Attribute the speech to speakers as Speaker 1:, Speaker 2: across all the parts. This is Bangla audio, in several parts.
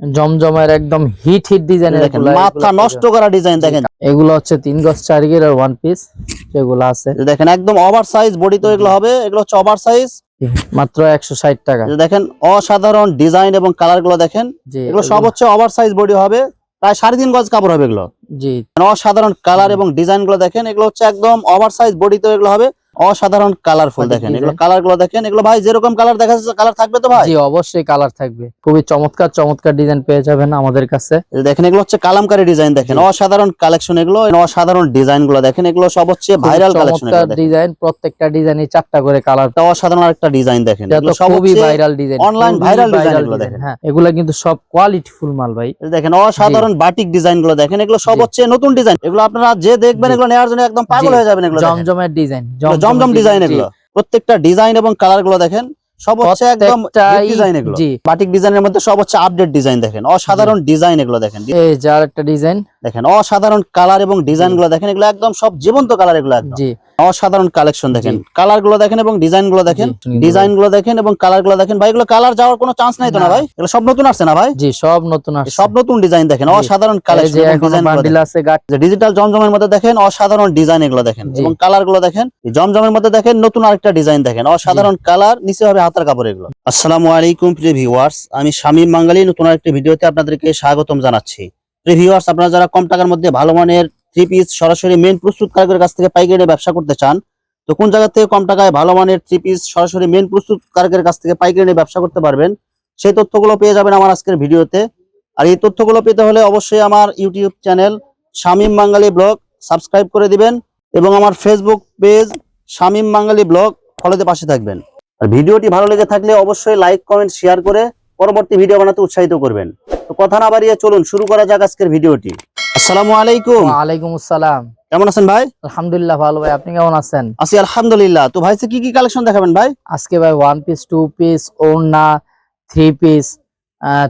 Speaker 1: জমজমের একদম হিট হিট ডিজাইনের
Speaker 2: দেখেন মাথা নষ্ট করা ডিজাইন দেখেন।
Speaker 1: এগুলো হচ্ছে তিন গজ চার গিরের ওয়ান পিস যেগুলো আছে।
Speaker 2: দেখেন একদম ওভার সাইজ বডি তো এগুলো হবে এগুলো হচ্ছে ওভার সাইজ
Speaker 1: মাত্র একশো ষাট টাকা।
Speaker 2: দেখেন অসাধারণ ডিজাইন এবং কালারগুলো দেখেন। এগুলো সব হচ্ছে ওভার সাইজ বডি হবে প্রায় সাড়ে তিন গজ কাপড় হবে এগুলো।
Speaker 1: জি।
Speaker 2: অসাধারণ কালার এবং ডিজাইনগুলো দেখেন এগুলো হচ্ছে একদম ওভার সাইজ বডি তো এগুলো হবে। অসাধারণ কালারফুল দেখেন। এগুলো কালারগুলো দেখেন। এগুলো ভাই যেরকম কালার দেখা যাচ্ছে কালার থাকবে তো ভাই?
Speaker 1: জি অবশ্যই কালার থাকবে। খুবই চমৎকার চমৎকার ডিজাইন পেয়ে যাবেন আমাদের কাছে।
Speaker 2: দেখেন এগুলো হচ্ছে কালামকারী ডিজাইন দেখেন। অসাধারণ কালেকশন এগুলো অসাধারণ ডিজাইনগুলো দেখেন। এগুলো সব হচ্ছে ভাইরাল কালেকশন
Speaker 1: ডিজাইন প্রত্যেকটা ডিজাইনে চারটা করে কালার
Speaker 2: অসাধারণ একটা ডিজাইন দেখেন।
Speaker 1: যত
Speaker 2: এগুলো সব
Speaker 1: খুবই
Speaker 2: হচ্ছে
Speaker 1: viral design
Speaker 2: online viral design এগুলো দেখেন।
Speaker 1: হ্যাঁ এগুলা কিন্তু সব কোয়ালিটি ফুল মাল ভাই।
Speaker 2: দেখেন অসাধারণ বাটিক ডিজাইনগুলো দেখেন। এগুলো সব হচ্ছে নতুন ডিজাইন এগুলো আপনারা যে দেখবেন এগুলো নেওয়ার জন্য একদম পাগল হয়ে যাবেন এগুলো
Speaker 1: জমজমের ডিজাইন
Speaker 2: জমজম ডিজাইন এগুলো। প্রত্যেকটা ডিজাইন এবং কালারগুলো দেখেন সব হচ্ছে একদম ডিজাইন এগুলো।
Speaker 1: জি।
Speaker 2: বাটিক ডিজাইনের মধ্যে সব হচ্ছে আপডেট ডিজাইন দেখেন। অসাধারণ ডিজাইন এগুলো দেখেন।
Speaker 1: এই যার একটা ডিজাইন
Speaker 2: দেখেন অসাধারণ কালার এবং ডিজাইনগুলো দেখেন এগুলো একদম সব জীবন্ত কালার এগুলো একদম।
Speaker 1: জি।
Speaker 2: অসাধারণ কালেকশন দেখেন। কালারগুলো দেখেন এবং ডিজাইনগুলো দেখেন। ডিজাইনগুলো দেখেন এবং কালারগুলো দেখেন। ভাই এগুলো কালার যাওয়ার কোনো চান্স নাই তো না। ভাই? এগুলো সব নতুন আসছে না ভাই?
Speaker 1: জি সব নতুন আসছে।
Speaker 2: সব নতুন ডিজাইন দেখেন। অসাধারণ কালেকশন
Speaker 1: বান্ডিল আছে
Speaker 2: ডিজিটাল জমজমের মধ্যে দেখেন অসাধারণ ডিজাইন এগুলো দেখেন এবং কালারগুলো দেখেন। জমজমের মধ্যে দেখেন নতুন আরেকটা ডিজাইন দেখেন। অসাধারণ কালার নিচে হবে হাতার কাপড় এগুলো। আসসালামু আলাইকুম প্রিয় ভিউয়ার্স আমি শামীম বাঙালি, নতুন আরেকটি ভিডিওতে আপনাদেরকে স্বাগতম জানাচ্ছি। প্রিয় ভিউয়ার্স আপনারা যারা কম টাকার মধ্যে ভালো মানের থ্রি পিস সরাসরি মেন প্রস্তুতকারকের কাছ থেকে পাইকারি ব্যবসা করতে চান, তো কোন জায়গা থেকে কম টাকায় ভালো মানের থ্রি পিস সরাসরি মেন প্রস্তুতকারকের কাছ থেকে পাইকারি ব্যবসা করতে পারবেন, সেই তথ্যগুলো পেয়ে যাবেন আমার আজকের ভিডিওতে। আর এই তথ্যগুলো পেতে হলে অবশ্যই আমার YouTube channel Shamim Bangali blog subscribe করে দিবেন এবং আমার Facebook page Shamim Bangali blog ফলোতে পাশে থাকবেন। আর ভিডিওটি ভালো লেগে থাকলে অবশ্যই লাইক কমেন্ট শেয়ার করে পরবর্তী ভিডিও বানাতে উৎসাহিত করবেন। তো কথা না বাড়িয়ে চলুন শুরু করা যাক আজকের ভিডিওটি। আসসালামু আলাইকুম।
Speaker 1: ওয়ালাইকুম আসসালাম।
Speaker 2: কেমন আছেন ভাই?
Speaker 1: আলহামদুলিল্লাহ ভালো ভাই। আপনি কেমন আছেন?
Speaker 2: আছি আলহামদুলিল্লাহ। তো ভাই কি কি কালেকশন দেখাবেন ভাই?
Speaker 1: আজকে ভাই ওয়ান পিস টু পিস ওড়না থ্রি পিস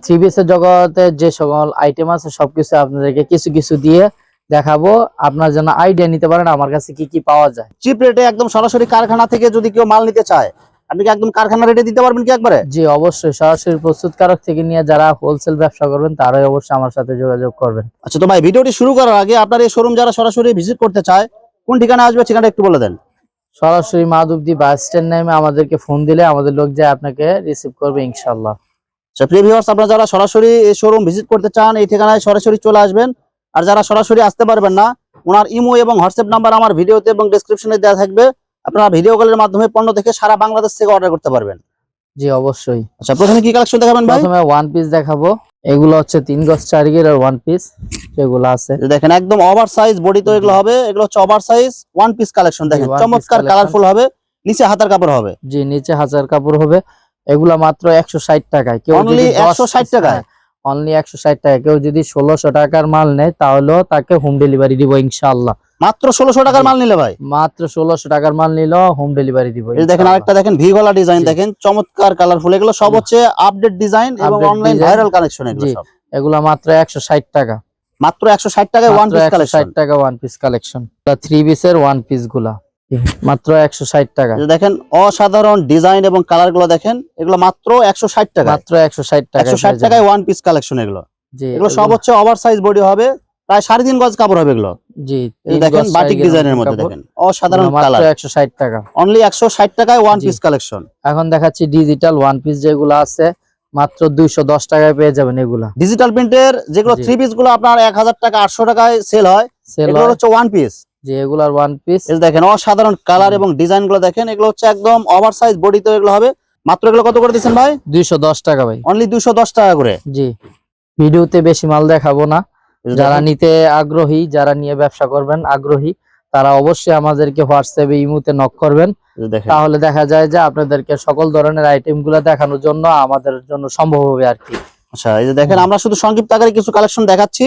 Speaker 1: থ্রি পিসের জগতে যে সকল আইটেম আছে সবকিছু আপনাদেরকে কিছু কিছু দিয়ে দেখাবো। আপনার জন্য আইডিয়া নিতে পারেন আমার কাছে কি কি পাওয়া যায়।
Speaker 2: চিপ রেটে একদম সরাসরি কারখানা থেকে যদি কেউ মাল নিতে চায় আপনি কি একদম কারখানা রেটে দিতে পারবেন কি একবারে?
Speaker 1: জি অবশ্যই। সরাসরি প্রস্তুতকারক থেকে নিয়ে যারা হোলসেল ব্যবসা করবেন তারাই অবশ্যই আমার সাথে যোগাযোগ করবেন।
Speaker 2: আচ্ছা তো ভাই ভিডিওটি শুরু করার আগে আপনার এই শোরুম যারা সরাসরি ভিজিট করতে চায় কোন ঠিকানা আসবে ঠিকানা একটু বলে দেন।
Speaker 1: সরাসরি মাধবদী বাস স্ট্যান্ড নামে আমাদেরকে ফোন দিলে আমাদের লোক যায় আপনাকে রিসিভ করবে ইনশাল্লাহ
Speaker 2: আচ্ছা প্রিয় ভিউয়ার্স আপনারা যারা সরাসরি এই শোরুম ভিজিট করতে চান এই ঠিকানায় সরাসরি চলে আসবেন। আর যারা সরাসরি আসতে পারবেন না ওনার ইমো এবং হোয়াটসঅ্যাপ নাম্বার আমার ভিডিওতে এবং ডেসক্রিপশনে দেওয়া থাকবে। আপনারা ভিডিও কলের মাধ্যমে পণ্য থেকে সারা বাংলাদেশ থেকে অর্ডার করতে পারবেন।
Speaker 1: জি অবশ্যই।
Speaker 2: আচ্ছা প্রথমে কি কালেকশন দেখাবেন ভাই?
Speaker 1: প্রথমে ওয়ান পিস দেখাবো। এগুলো হচ্ছে তিন গজ চার গির আর ওয়ান পিস যেগুলো আছে।
Speaker 2: দেখেন একদম ওভার সাইজ বডি তো এগুলো হবে এগুলো হচ্ছে over size one piece collection দেখেন চমৎকার কালারফুল হবে নিচে হাতার কাপড় হবে।
Speaker 1: জি নিচে হাজার কাপড় হবে। এগুলা মাত্র একশো ষাট টাকায়। কেউ
Speaker 2: Only 160 টাকায়?
Speaker 1: অনলি একশো ষাট টাকা। কেউ যদি ষোলোশো টাকার মাল নেয় তাহলেও তাকে হোম ডেলিভারি দিব ইনশাল্লাহ
Speaker 2: মাত্র ষোলোশো টাকার মাল নিলে ভাই?
Speaker 1: মাত্র ষোলোশো টাকার মাল নিল হোম ডেলিভারি দিব
Speaker 2: দেখেন আরেকটা দেখেন ভি গলা ডিজাইন দেখেন চমৎকার কালারফুল এগুলো সব হচ্ছে আপডেট ডিজাইন এবং অনলাইন
Speaker 1: design।
Speaker 2: ভাইরাল কালেকশন এগুলো
Speaker 1: এগুলা মাত্র একশো ষাট টাকা।
Speaker 2: মাত্র একশো ষাট টাকায় ওয়ান পিস কালেকশন
Speaker 1: ষাট টাকা ওয়ান পিস কালেকশন থ্রি পিসের ওয়ান পিসগুলা। মাত্র একশো ষাট টাকা।
Speaker 2: দেখেন অসাধারণ ডিজাইন এবং কালারগুলো দেখেন এগুলো মাত্র একশো ষাট টাকা
Speaker 1: মাত্র একশো ষাট টাকা
Speaker 2: একশো ষাট টাকায় ওয়ান পিস কালেকশন এগুলো। এগুলো সব হচ্ছে ওভার সাইজ বডি হবে প্রায় সাড়ে তিন গজ কাপড় হবে এগুলো।
Speaker 1: জি
Speaker 2: এই দেখেন বাটিক ডিজাইনের মধ্যে দেখেন অসাধারণ কালার
Speaker 1: একশো ষাট টাকা।
Speaker 2: অনলি একশো ষাট টাকায় ওয়ান পিস কালেকশন
Speaker 1: এখন দেখাচ্ছি ডিজিটাল ওয়ান পিস যেগুলো আছে মাত্র দুইশো দশ টাকায় পেয়ে যাবেন এগুলা।
Speaker 2: ডিজিটাল প্রিন্টের যেগুলো থ্রি পিসগুলো আপনার এক হাজার টাকা আটশো টাকায় সেল হয়
Speaker 1: সেল
Speaker 2: হচ্ছে ওয়ান পিস
Speaker 1: যে এগুলার ওয়ান পিস
Speaker 2: এই দেখেন অসাধারণ কালার এবং ডিজাইনগুলো দেখেন এগুলো হচ্ছে একদম ওভার সাইজ বডি তো এগুলো হবে। মাত্র এগুলো কত করে দিচ্ছেন ভাই?
Speaker 1: দুইশো দশ টাকা ভাই।
Speaker 2: অনলি দুশো দশ টাকা করে।
Speaker 1: জি। ভিডিওতে বেশি মাল দেখাবো না। যারা নিতে আগ্রহী যারা নিয়ে ব্যবসা করবেন আগ্রহী তারা অবশ্যই আমাদেরকে হোয়াটসঅ্যাপে ইমুতে নক করবেন। তাহলে দেখা যায় যে আপনাদেরকে সকল ধরনের আইটেমগুলা দেখানোর জন্য আমাদের জন্য সম্ভব হবে আর কি।
Speaker 2: আচ্ছা এই যে দেখেন আমরা শুধু সংক্ষিপ্ত আকারে কিছু কালেকশন দেখাচ্ছি।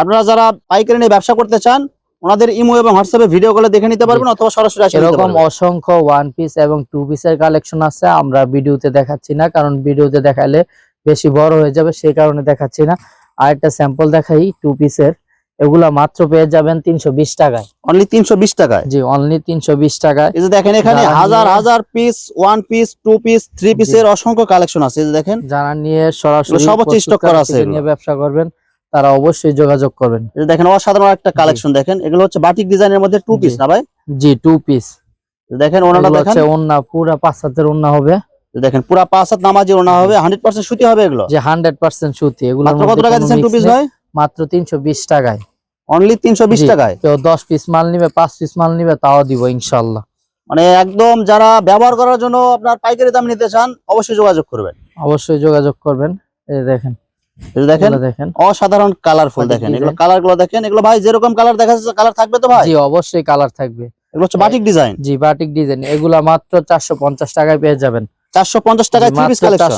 Speaker 2: আপনারা যারা পাইকারি নিয়ে ব্যবসা করতে চান ওনাদের ইমো এবং হোয়াটসঅ্যাপে ভিডিও কলে দেখে নিতে পারবেন অথবা সরাসরি এসে নিতে
Speaker 1: এরকম অসংখ্য ওয়ান পিস এবং টু পিসের কালেকশন আছে আমরা ভিডিওতে দেখাচ্ছি না কারণ ভিডিওতে দেখালে বেশি বড় হয়ে যাবে সেই কারণে দেখাচ্ছি না। আর একটা স্যাম্পল দেখাই টু পিসের এগুলা মাত্র পেয়ে যাবেন তিনশো বিশ টাকায়।
Speaker 2: অনলি তিনশো বিশ টাকায়?
Speaker 1: জি অনলি তিনশো বিশ টাকায়।
Speaker 2: এই যে দেখেন এখানে হাজার হাজার piece one piece two piece three পিসের অসংখ্য কালেকশন আছে এই যে দেখেন।
Speaker 1: যারা নিয়ে সরাসরি
Speaker 2: সব হচ্ছে stock করা আছে
Speaker 1: নিয়ে ব্যবসা করবেন তারা অবশ্যই যোগাযোগ করবেন।
Speaker 2: দেখেন অসাধারণ একটা কালেকশন দেখেন। এগুলো হচ্ছে বাটিক ডিজাইনের মধ্যে টু পিস। না ভাই?
Speaker 1: জি টু পিস
Speaker 2: দেখেন ওনাটা দেখেন।
Speaker 1: ওন্না পুরা পাঁচ হাতের ওন্না হবে।
Speaker 2: দেখেন পুরা পাঁচ হাত নামাজি ওনা হবে। হান্ড্রেড পার্সেন্ট সুতি হবে এগুলো?
Speaker 1: যে হান্ড্রেড পার্সেন্ট সুতি। এগুলো
Speaker 2: মাত্র কত টাকা দিচ্ছেন টু পিস ভাই?
Speaker 1: মাত্র তিনশো বিশ টাকায়।
Speaker 2: অনলি তিনশো বিশ
Speaker 1: জি।
Speaker 2: টাকায়?
Speaker 1: কেউ দশ পিস মাল নিবে পাঁচ পিস মাল নিবে তাও দিব ইনশাল্লাহ
Speaker 2: মানে একদম যারা ব্যবহার করার জন্য আপনার পাইকারি দাম নিতে চান অবশ্যই যোগাযোগ করবেন।
Speaker 1: অবশ্যই যোগাযোগ করবেন। এই দেখেন।
Speaker 2: দেখেন
Speaker 1: দেখেন।
Speaker 2: অসাধারণ কালারফুল দেখেন। এগুলো কালারগুলো দেখেন। এগুলো ভাই যেরকম কালার দেখা যাচ্ছে কালার থাকবে তো ভাই?
Speaker 1: জি অবশ্যই কালার থাকবে।
Speaker 2: এগুলো হচ্ছে বাটিক ডিজাইন
Speaker 1: জি বাটিক ডিজাইন এগুলা মাত্র চারশো পঞ্চাশ টাকায় পেয়ে যাবেন।
Speaker 2: চারশো পঞ্চাশ টাকায় পিস কালেকশন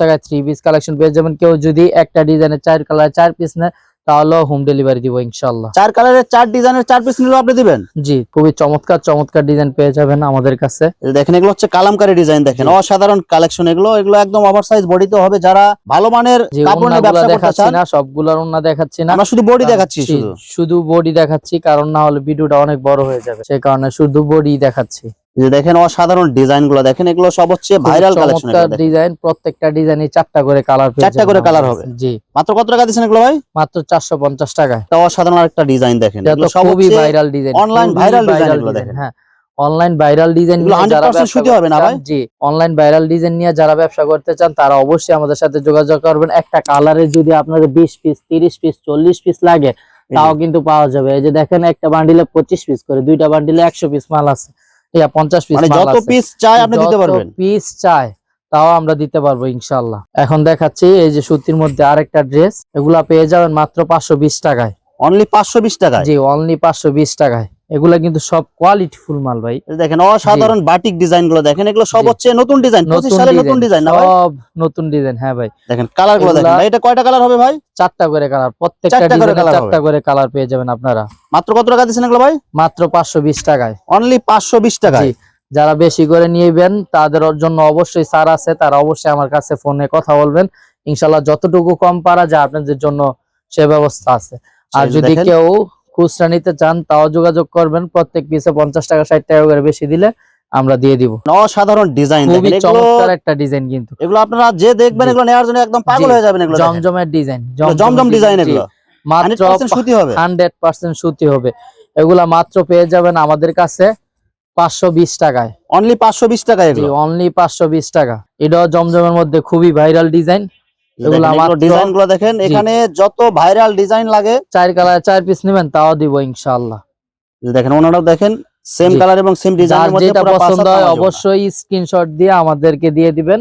Speaker 1: টাকায় থ্রি পিস কালেকশন পেয়ে যাবেন। কেউ যদি একটা ডিজাইনের চার কালার চার পিস নেয় তাহলেও হোম ডেলিভারি দিব ইনশাল্লাহ
Speaker 2: চার কালারের চার ডিজাইনের চার পিস নিলেও আপনি দিবেন?
Speaker 1: জি খুবই চমৎকার চমৎকার ডিজাইন পেয়ে যাবেন আমাদের কাছে।
Speaker 2: দেখেন এগুলো হচ্ছে কালামকারী ডিজাইন দেখেন। অসাধারণ কালেকশন এগুলো। এগুলো একদম ওভার সাইজ বডিতে হবে। যারা ভালো মানের কাপড় নিয়ে ব্যবসা করতে চান
Speaker 1: না সবগুলার ওন্না দেখাচ্ছি না।
Speaker 2: আমরা শুধু বডি দেখাচ্ছি শুধু।
Speaker 1: শুধু বডি দেখাচ্ছি কারণ না হলে ভিডিওটা অনেক বড় হয়ে যাবে। সেই কারণে শুধু বডি দেখাচ্ছি।
Speaker 2: যে দেখেন অসাধারণ ডিজাইনগুলো দেখেন এগুলো সব হচ্ছে ভাইরাল কালেকশন
Speaker 1: ডিজাইন প্রত্যেকটা ডিজাইনে চারটা করে কালার
Speaker 2: চারটা করে colour হবে।
Speaker 1: জি।
Speaker 2: মাত্র কত টাকা দিচ্ছেন এগুলো ভাই?
Speaker 1: মাত্র চারশো পঞ্চাশ
Speaker 2: অসাধারণ একটা ডিজাইন দেখেন।
Speaker 1: এটা তো
Speaker 2: এগুলো সব
Speaker 1: ভাইরাল ডিজাইন
Speaker 2: viral design এগুলো দেখেন।
Speaker 1: হ্যাঁ। অনলাইন ভাইরাল ডিজাইন
Speaker 2: এগুলো 100% হবে না ভাই?
Speaker 1: জি অনলাইন ভাইরাল ডিজাইন নিয়ে যারা ব্যবসা করতে চান তারা অবশ্যই আমাদের সাথে যোগাযোগ করবেন। একটা কালারে যদি আপনাদের বিশ পিস তিরিশ পিস চল্লিশ পিস লাগে তাও কিন্তু পাওয়া যাবে। এই যে দেখেন একটা বান্ডিলে পঁচিশ পিস করে দুইটা বান্ডিলে একশো পিস মাল আছে। ইয়া পঞ্চাশ পিস
Speaker 2: মানে যত পিস চাই আপনি দিতে পারবেন।
Speaker 1: পিস চাই তাও আমরা দিতে পারব ইনশাআল্লাহ। এখন দেখাচ্ছি এই যে সুতির মধ্যে আরেকটা ড্রেস এগুলা পেয়ে যাবেন মাত্র পাঁচশো বিশ টাকায়।
Speaker 2: অনলি পাঁচশো বিশ টাকায়?
Speaker 1: জি অনলি পাঁচশো বিশ টাকায়। এগুলা কিন্তু সব কোয়ালিটি ফুল মাল ভাই।
Speaker 2: দেখেন অসাধারণ বাটিক ডিজাইনগুলো দেখেন এগুলো সব হচ্ছে নতুন ডিজাইন পঁচিশ সালে নতুন ডিজাইন না
Speaker 1: সব নতুন ডিজাইন হ্যাঁ ভাই।
Speaker 2: দেখেন কালারগুলো দেখেন এটা কয়টা কালার হবে ভাই?
Speaker 1: চারটা করে কালার প্রত্যেকটা
Speaker 2: চারটা করে
Speaker 1: কালার পেয়ে যাবেন আপনারা।
Speaker 2: মাত্র কত টাকা দিচ্ছেন এগুলো ভাই?
Speaker 1: মাত্র পাঁচশো বিশ টাকায়।
Speaker 2: অনলি পাঁচশো বিশ টাকায়?
Speaker 1: যারা বেশি করে নিয়েবেন তাদের জন্য অবশ্যই সার আছে তারা অবশ্যই আমার কাছে ফোনে কথা বলবেন। ইনশাল্লাহ যতটুকু কম পারা যায় আপনাদের জন্য সে ব্যবস্থা আছে। আর যদি কেউ খুচরা নিতে চান তাও যোগাযোগ করবেন। প্রত্যেক পিসে পঞ্চাশ টাকা ষাট টাকা করে বেশি দিলে আমরা দিয়ে দিব।
Speaker 2: অসাধারণ ডিজাইন
Speaker 1: খুবই চমৎকার একটা ডিজাইন কিন্তু।
Speaker 2: এগুলো আপনারা যে দেখবেন এগুলো নেওয়ার জন্য একদম পাগল হয়ে যাবেন এগুলো
Speaker 1: জমজমের ডিজাইন
Speaker 2: জমজম ডিজাইন এগুলো।
Speaker 1: মাত্র
Speaker 2: সুতি হবে।
Speaker 1: হান্ড্রেড পার্সেন্ট সুতি হবে। এগুলা মাত্র পেয়ে যাবেন আমাদের কাছে পাঁচশো বিশ টাকায়।
Speaker 2: অনলি পাঁচশো বিশ টাকা এগুলো।
Speaker 1: অনলি পাঁচশো বিশ টাকা। এটাও জমজমের মধ্যে খুবই ভাইরাল ডিজাইন
Speaker 2: ডিজাইনগুলো দেখেন এখানে যত ভাইরাল ডিজাইন লাগে
Speaker 1: চার কালার চার পিস নেবেন তাও দিব ইনশাআল্লাহ।
Speaker 2: দেখেন ওনারাও দেখেন সেম কালার এবং সেম ডিজাইনের মধ্যে
Speaker 1: যেটা পছন্দ হয় অবশ্যই স্ক্রিনশট দিয়ে আমাদেরকে দিয়ে দিবেন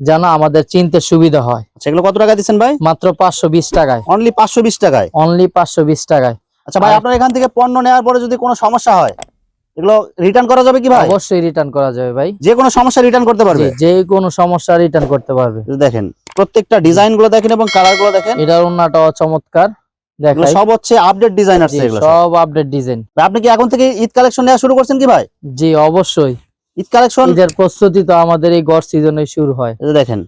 Speaker 1: যেন আমাদের চিনতে সুবিধা হয়।
Speaker 2: আচ্ছা, এগুলো কত টাকা দিচ্ছেন ভাই?
Speaker 1: মাত্র পাঁচশো বিশ টাকায়।
Speaker 2: অনলি পাঁচশো বিশ টাকায়?
Speaker 1: অনলি পাঁচশো বিশ টাকায়।
Speaker 2: আচ্ছা ভাই আপনার এখান থেকে পণ্য নেওয়ার পরে যদি কোনো সমস্যা হয় এগুলো রিটার্ন করা যাবে কি ভাই?
Speaker 1: অবশ্যই রিটার্ন করা যাবে ভাই।
Speaker 2: যে কোনো সমস্যা রিটার্ন করতে পারবে?
Speaker 1: যে কোনো সমস্যা রিটার্ন করতে পারবে।
Speaker 2: দেখেন প্রত্যেকটা ডিজাইনগুলো দেখেন এবং কালারগুলো দেখেন।
Speaker 1: এটার অন্যটাও চমৎকার
Speaker 2: সব হচ্ছে আপডেট ডিজাইন আসছে এগুলো সব।
Speaker 1: সব আপডেট ডিজাইন
Speaker 2: আপনি কি এখন থেকে ঈদ কালেকশন নেওয়া শুরু করছেন কি ভাই?
Speaker 1: জি অবশ্যই।
Speaker 2: ঈদ কালেকশন
Speaker 1: ঈদের প্রস্তুতি তো আমাদের এই গড় সিজনে শুরু হয়।
Speaker 2: দেখেন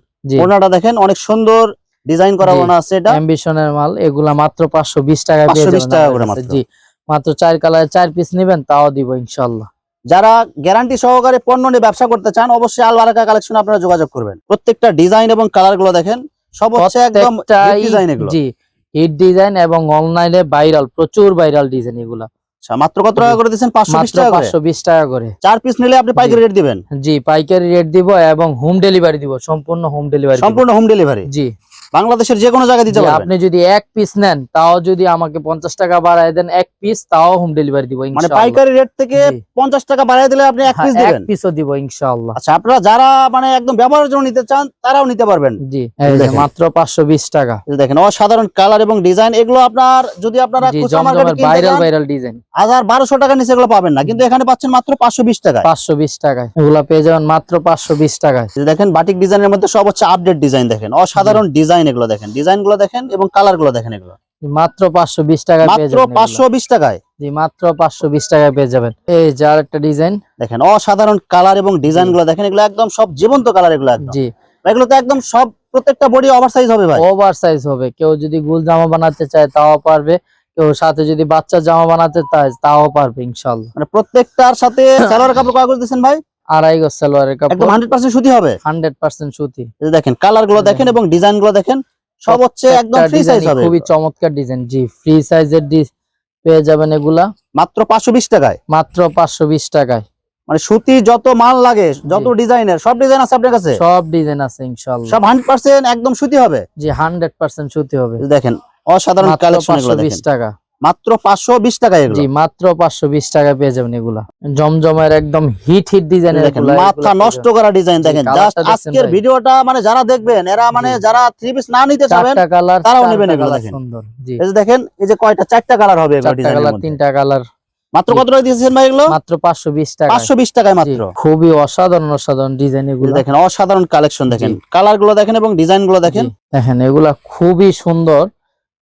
Speaker 2: ওনাটা দেখেন অনেক সুন্দর ডিজাইন করা ওনা আছে এটা।
Speaker 1: অ্যাম্বিশনের মাল এগুলা মাত্র পাঁচশো বিশ টাকা
Speaker 2: 520 টাকা করে মাত্র।
Speaker 1: জি। মাত্র চার কালার চার পিস নেবেন তাও দিব ইনশাল্লাহ
Speaker 2: যারা গ্যারান্টি সহকারে পণ্য নিয়ে ব্যবসা করতে চান অবশ্যই আল আলবারাকা কালেকশন আপনারা যোগাযোগ করবেন। প্রত্যেকটা ডিজাইন এবং কালারগুলো দেখেন সব হচ্ছে একদম ডিজাইন এগুলো।
Speaker 1: জি হিট ডিজাইন এবং অনলাইনে ভাইরাল প্রচুর ভাইরাল ডিজাইন এগুলা।
Speaker 2: আচ্ছা, মাত্র কত টাকা করে দিচ্ছেন? পাঁচশো বিশ টাকা করে? চার পিস নিলে আপনি পাইকারি রেট দিবেন?
Speaker 1: জি পাইকারি রেট দিব এবং হোম ডেলিভারি দিব সম্পূর্ণ হোম ডেলিভারি
Speaker 2: সম্পূর্ণ হোম ডেলিভারি
Speaker 1: জি।
Speaker 2: বাংলাদেশের যে কোনো জায়গায় দিতে পারবেন
Speaker 1: আপনি যদি এক পিস নেন তাও যদি আমাকে পঞ্চাশ টাকা বাড়ায় দেন এক পিস তাও হোম ডেলিভারি দিব ইনশাআল্লাহ।
Speaker 2: মানে পাইকারি রেট থেকে
Speaker 1: জি।
Speaker 2: পঞ্চাশ টাকা বাড়াই দিলে আপনি এক
Speaker 1: হ্যাঁ,
Speaker 2: পিস
Speaker 1: এক পিসও দিব ইনশাআল্লাহ।
Speaker 2: আচ্ছা আপনারা যারা মানে একদম ব্যবহারের জন্য নিতে চান তারাও নিতে পারবেন।
Speaker 1: জি। মাত্র পাঁচশো বিশ টাকা।
Speaker 2: এই দেখেন অসাধারণ কালার এবং ডিজাইন এগুলো আপনার যদি আপনারা খুচরা মার্কেটে কিনতে
Speaker 1: ভাইরাল ভাইরাল ডিজাইন
Speaker 2: হাজার বারোশো টাকা নিচে এগুলো পাবেন না কিন্তু এখানে পাচ্ছেন মাত্র পাঁচশো বিশ টাকায়।
Speaker 1: পাঁচশো বিশ টাকায়। এগুলা পেয়ে যাবেন মাত্র পাঁচশো বিশ টাকায়।
Speaker 2: এই দেখেন বাটিক ডিজাইনের মধ্যে সব হচ্ছে আপডেট ডিজাইন দেখেন। অসাধারণ ডিজাইন এগুলো দেখেন। ডিজাইনগুলো দেখেন এবং কালারগুলো দেখেন এগুলো।
Speaker 1: মাত্র পাঁচশো বিশ টাকায় পেয়ে
Speaker 2: মাত্র পাঁচশো বিশ টাকায়?
Speaker 1: জি মাত্র পাঁচশো বিশ টাকায় পেয়ে যাবেন। এই যে আরেকটা ডিজাইন
Speaker 2: দেখেন অসাধারণ কালার এবং ডিজাইনগুলো দেখেন এগুলো একদম সব জীবন্ত কালার এগুলো
Speaker 1: জি।
Speaker 2: এগুলো তো একদম সব প্রত্যেকটা বডি ওভার সাইজ হবে ভাই।
Speaker 1: ওভার সাইজ হবে। কেউ যদি গুল জামা বানাতে চায় তাও পারবে। কেউ সাথে যদি বাচ্চা জামা বানাতে চায় তাও পারবে ইনশাল্লাহ
Speaker 2: মানে প্রত্যেকটার সাথে সালোয়ার কাপড় কাগজ দিচ্ছেন ভাই?
Speaker 1: আড়াই গজ সালোয়ারের
Speaker 2: একদম
Speaker 1: কাপড়
Speaker 2: হান্ড্রেড পার্সেন্ট সুতি হবে?
Speaker 1: হান্ড্রেড পার্সেন্ট সুতি।
Speaker 2: এই দেখেন কালারগুলো দেখেন
Speaker 1: দেখেন।
Speaker 2: এবং ডিজাইনগুলো দেখেন সব হচ্ছে একদম ফ্রি সাইজ হবে।
Speaker 1: খুবই চমৎকার ডিজাইন জি ফ্রি সাইজের পেয়ে যাবেন এগুলা।
Speaker 2: মাত্র পাঁচশো বিশ টাকায়?
Speaker 1: মাত্র পাঁচশো বিশ টাকায়।
Speaker 2: মানে সুতি যত মাল লাগে যত ডিজাইনের সব ডিজাইন আছে আপনার কাছে?
Speaker 1: সব ডিজাইন আছে ইনশাল্লাহ
Speaker 2: সব হান্ড্রেড পার্সেন্ট একদম সুতি হবে?
Speaker 1: জি হান্ড্রেড পার্সেন্ট সুতি হবে।
Speaker 2: দেখেন অসাধারণ কালেকশন এগুলো দেখেন।
Speaker 1: টাকা।
Speaker 2: মাত্র পাঁচশো বিশ টাকা এগুলো।
Speaker 1: মাত্র পাঁচশো বিশ টাকায় পেয়ে যাবেন এগুলা। জমজমের একদম হিট হিট ডিজাইনের
Speaker 2: দেখেন মাথা নষ্ট করা ডিজাইন দেখেন জাস্ট আজকের ভিডিওটা মানে যারা দেখবেন এরা মানে যারা থ্রি পিস না নিতে চাবেন তারাও নেবেন এগুলো দেখেন।
Speaker 1: সুন্দর
Speaker 2: এই যে দেখেন এই যে কয়টা চারটা কালার হবে এগুলো
Speaker 1: তিনটা কালার
Speaker 2: মাত্র। কত টাকা দিয়েছেন ভাই এগুলো?
Speaker 1: মাত্র পাঁচশো বিশ টাকা
Speaker 2: পাঁচশো বিশ টাকায় মাত্র।
Speaker 1: খুবই অসাধারণ অসাধারণ ডিজাইন এগুলো।
Speaker 2: দেখেন অসাধারণ কালেকশন দেখেন। কালারগুলো দেখেন এবং ডিজাইনগুলো দেখেন।
Speaker 1: দেখেন এগুলা খুবই সুন্দর।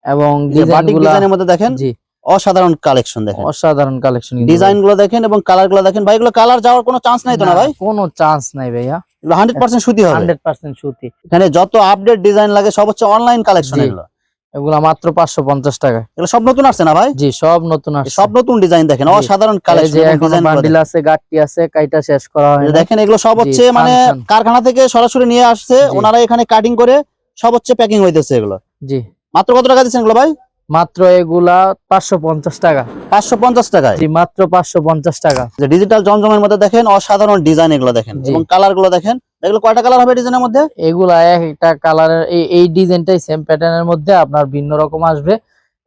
Speaker 1: এবং
Speaker 2: বাটিক ডিজাইনের মধ্যে দেখেন
Speaker 1: জি।
Speaker 2: অসাধারণ কালেকশন দেখেন।
Speaker 1: অসাধারণ কালেকশন
Speaker 2: ডিজাইনগুলো দেখেন এবং কালারগুলো দেখেন। ভাই এগুলো কালার যাওয়ার কোনো চান্স নাই তো না ভাই?
Speaker 1: কোনো চান্স নাই ভাইয়া।
Speaker 2: হান্ড্রেড পার্সেন্ট সুতি হবে।
Speaker 1: হান্ড্রেড পার্সেন্ট সুতি।
Speaker 2: এখানে যত আপডেট ডিজাইন লাগে সব হচ্ছে অনলাইন কালেকশন। এগুলো।
Speaker 1: এগুলা মাত্র পাঁচশো পঞ্চাশ টাকা।
Speaker 2: এগুলো সব নতুন আসছে না ভাই?
Speaker 1: জি সব নতুন আসছে।
Speaker 2: সব নতুন ডিজাইন দেখেন। অসাধারণ কালেকশন
Speaker 1: আছে গাট্টি আছে কাইটা শেষ করা হয়
Speaker 2: দেখেন এগুলো সব হচ্ছে মানে কারখানা থেকে সরাসরি নিয়ে আসছে। ওনারা এখানে কাটিং করে সব হচ্ছে প্যাকিং হইতেছে এগুলো।
Speaker 1: জি।
Speaker 2: মাত্র কত টাকা দিচ্ছেন ভাই?
Speaker 1: মাত্র এগুলা পাঁচশো পঞ্চাশ টাকা।
Speaker 2: পাঁচশো পঞ্চাশ টাকা।
Speaker 1: জি মাত্র পাঁচশো পঞ্চাশ টাকা।
Speaker 2: যে ডিজিটাল জমজমের মধ্যে দেখেন অসাধারণ ডিজাইন এগুলো দেখেন। এবং কালারগুলো দেখেন। এগুলো কয়টা কালার হবে ডিজাইনের মধ্যে?
Speaker 1: এগুলা এক একটা কালারের এই ডিজাইনটাই সেম প্যাটার্নের মধ্যে আপনার ভিন্ন রকম আসবে।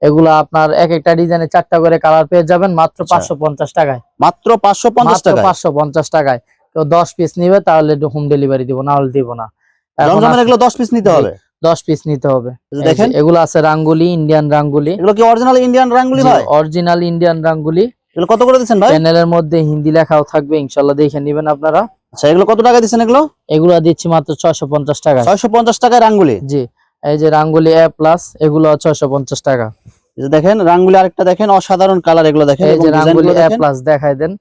Speaker 1: এগুলা আপনার এক একটা ডিজাইনে চারটা করে কালার পেয়ে যাবেন মাত্র
Speaker 2: আচ্ছা।
Speaker 1: পাঁচশো পঞ্চাশ টাকায়।
Speaker 2: মাত্র পাঁচশো পঞ্চাশ টাকা
Speaker 1: পাঁচশো পঞ্চাশ টাকায়। কেউ দশ পিস নিবে তাহলে হোম ডেলিভারি দিব না হলে দিব না।
Speaker 2: জমজমের এগুলো দশ পিস নিতে হবে?
Speaker 1: দশ পিস নিতে হবে।
Speaker 2: দেখেন।
Speaker 1: এগুলো আছে রাঙ্গুলি ইন্ডিয়ান রাঙ্গুলি।
Speaker 2: এগুলো কি অরিজিনাল ইন্ডিয়ান রাঙ্গুলি ভাই
Speaker 1: অরিজিনাল ইন্ডিয়ান রাঙ্গুলি।
Speaker 2: এগুলো কত করে দিচ্ছেন ভাই?
Speaker 1: প্যানেলের মধ্যে হিন্দি লেখাও থাকবে ইনশাল্লাহ দেখে নেবেন আপনারা।
Speaker 2: আচ্ছা এগুলো কত টাকা দিচ্ছেন এগুলো?
Speaker 1: এগুলো দিচ্ছি মাত্র ছয়শো পঞ্চাশ টাকা।
Speaker 2: ছয়শো পঞ্চাশ টাকায় রাঙ্গুলি?
Speaker 1: জি এই যে রাঙ্গুলি এ প্লাস এগুলো ছয়শো পঞ্চাশ টাকা।
Speaker 2: এই যে দেখেন রাঙ্গুলি আরেকটা দেখেন অসাধারণ কালার এগুলো দেখেন
Speaker 1: এই যে রাঙ্গুলি এ প্লাস দেখাই দেন।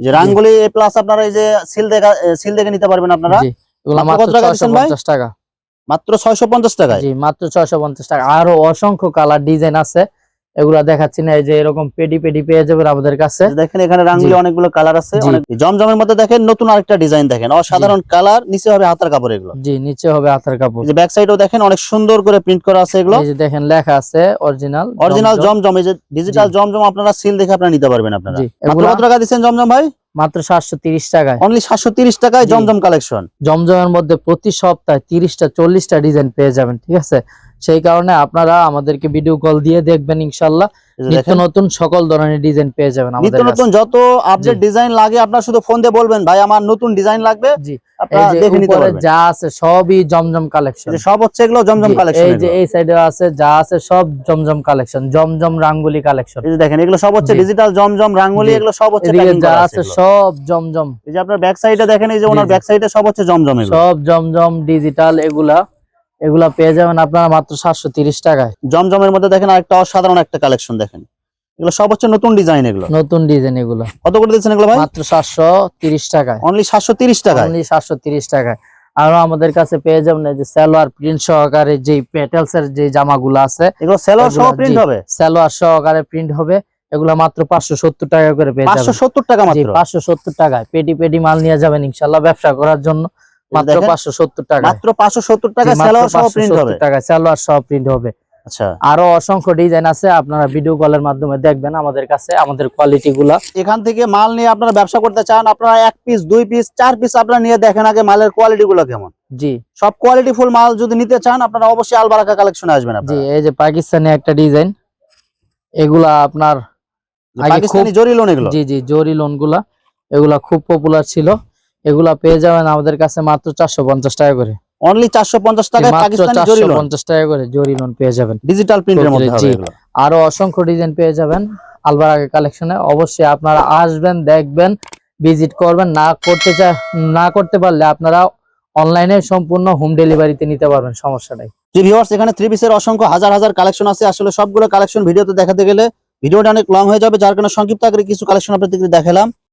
Speaker 2: যে রাঙ্গুলি এ প্লাস আপনারা এই যে সিল দেখা সিল দেখে নিতে পারবেন আপনারা।
Speaker 1: জি এগুলো
Speaker 2: মাত্র
Speaker 1: ছয়শো? পঞ্চাশ টাকা।
Speaker 2: মাত্র ছয়শো পঞ্চাশ টাকায়?
Speaker 1: জি মাত্র ছয়শো পঞ্চাশ টাকা। আরও অসংখ্য কালার ডিজাইন আছে। এগুলা দেখাচ্ছি না এই যে এরকম পেডি পেডি পেয়ে যাবেন আমাদের কাছে।
Speaker 2: দেখেন এখানে রাঙ্গুলি অনেকগুলো কালার আছে জমজমের মধ্যে দেখেন নতুন আরেকটা ডিজাইন দেখেন অসাধারণ কালার নিচে হবে হাতার কাপড় এগুলো।
Speaker 1: জি নিচে হবে হাতের কাপড়।
Speaker 2: যে ব্যাক সাইডেও দেখেন অনেক সুন্দর করে প্রিন্ট করা আছে এগুলো।
Speaker 1: এই যে দেখেন লেখা আছে অরিজিনাল
Speaker 2: অরিজিনাল জমজম। এই যে ডিজিটাল জমজম আপনারা সিল দেখে আপনারা নিতে পারবেন আপনারা। কত টাকা দিচ্ছেন জমজম ভাই?
Speaker 1: মাত্র সাতশো তিরিশ টাকায়।
Speaker 2: অনলি সাতশো তিরিশ টাকায় জমজম কালেকশন।
Speaker 1: জমজমের মধ্যে প্রতি সপ্তাহে তিরিশটা চল্লিশটা ডিজাইন পেয়ে যাবেন ঠিক আছে? সেই কারণে আপনারা আমাদেরকে ভিডিও কল দিয়ে দেখবেন ইনশাল্লাহ। নিত্য
Speaker 2: দেখেন।
Speaker 1: নতুন সকল ধরনের ডিজাইন পেয়ে যাবেন
Speaker 2: নিত্য নতুন যত আপডেট ডিজাইন লাগে আপনারা শুধু ফোন দিয়ে বলবেন ভাই আমার নতুন ডিজাইন লাগবে।
Speaker 1: জি।
Speaker 2: আপনারা দেখে নিতে পারবেন।
Speaker 1: যা আছে সবই জমজম কালেকশন
Speaker 2: সব হচ্ছে এগুলো জমজম কালেকশন
Speaker 1: এই যে এই সাইডে আছে যা আছে সব জমজম কালেকশন জমজম রাঙ্গুলি কালেকশন
Speaker 2: এই যে দেখেন এগুলো সব হচ্ছে ডিজিটাল জমজম রাঙ্গুলি এগুলো সব হচ্ছে
Speaker 1: যা আছে সব জমজম।
Speaker 2: এই যে আপনার ব্যাক সাইডে দেখেন এই যে ওনার। ব্যাক সাইডে সব হচ্ছে জমজম
Speaker 1: সব জমজম ডিজিটাল এগুলা এগুলা পেয়ে যাবেন আপনারা মাত্র সাতশো তিরিশ টাকায়।
Speaker 2: জমজমের মধ্যে দেখেন আরেকটা অসাধারণ একটা কালেকশন দেখেন। এগুলো সব হচ্ছে নতুন ডিজাইন এগুলো।
Speaker 1: নতুন ডিজাইন এগুলা।
Speaker 2: কত করে দিচ্ছেন এগুলো ভাই?
Speaker 1: মাত্র সাতশো তিরিশ টাকায়।
Speaker 2: অনলি সাতশো তিরিশ
Speaker 1: অনলি সাতশো তিরিশ টাকায়। আরও আমাদের কাছে পেয়ে যাবেন যে সালোয়ার প্রিন্ট সহকারে যে প্যাটেলস এর যে জামাগুলো আছে
Speaker 2: এগুলো সেলোয়ার সহ প্রিন্ট হবে?
Speaker 1: সালোয়ার সহকারে প্রিন্ট হবে। এগুলা মাত্র পাঁচশো সত্তর টাকা করে পেয়ে
Speaker 2: পাঁচশো সত্তর টাকা মাত্র?
Speaker 1: পাঁচশো সত্তর টাকায়। পেটি পেটি মাল নিয়ে যাবেন ইনশাল্লাহ ব্যবসা করার জন্য। মাত্র
Speaker 2: দেখেন,
Speaker 1: পাঁচশো সত্তর টাকা
Speaker 2: মাত্র পাঁচশো সত্তর টাকা সেলোয়ার সহ প্রিন্ট হবে।
Speaker 1: সালোয়ার সহ প্রিন্ট হবে।
Speaker 2: আচ্ছা।
Speaker 1: আরও অসংখ্য ডিজাইন আছে আপনারা ভিডিও কলের মাধ্যমে দেখবেন আমাদের কাছে আমাদের কোয়ালিটি গুলা।
Speaker 2: এখান থেকে মাল নিয়ে আপনারা ব্যবসা করতে চান আপনারা এক পিস দুই পিস চার পিস আপনারা নিয়ে দেখেন আগে মালের কোয়ালিটি গুলো কেমন।
Speaker 1: জি।
Speaker 2: সব কোয়ালিটি ফুল মাল যদি নিতে চান আপনারা অবশ্যই আলবারাকা কালেকশনে আসবেন
Speaker 1: জি এই যে পাকিস্তানি একটা ডিজাইন এগুলা আপনার
Speaker 2: পাকিস্তানি জরি লোন এগুলো।
Speaker 1: জি জি জরি লোনগুলা এগুলা খুব পপুলার ছিল। এগুলা পেয়ে যাবেন আমাদের কাছে মাত্র চারশো পঞ্চাশ টাকা করে।
Speaker 2: অনলি চারশো পঞ্চাশ
Speaker 1: চারশো টাকা করে জরি লোন পেয়ে যাবেন।
Speaker 2: ডিজিটাল প্রিন্টের মধ্যে
Speaker 1: জি।
Speaker 2: হবে এগুলো।
Speaker 1: আরও অসংখ্য ডিজাইন পেয়ে যাবেন আলবারাগে কালেকশনে অবশ্যই আপনারা আসবেন দেখবেন ভিজিট করবেন। না করতে চা না করতে পারলে আপনারা অনলাইনে সম্পূর্ণ হোম ডেলিভারিতে নিতে পারবেন সমস্যা নাই।
Speaker 2: ভিউয়ার্স এখানে থ্রি পিসের অসংখ্য হাজার হাজার কালেকশন আছে। আসলে সবগুলো কালেকশন ভিডিওতে দেখাতে গেলে ভিডিওটা অনেক লং হয়ে যাবে। যার কারণে সংক্ষিপ্ত আকারে কিছু কালেকশন আপনাদেরকে দেখালাম।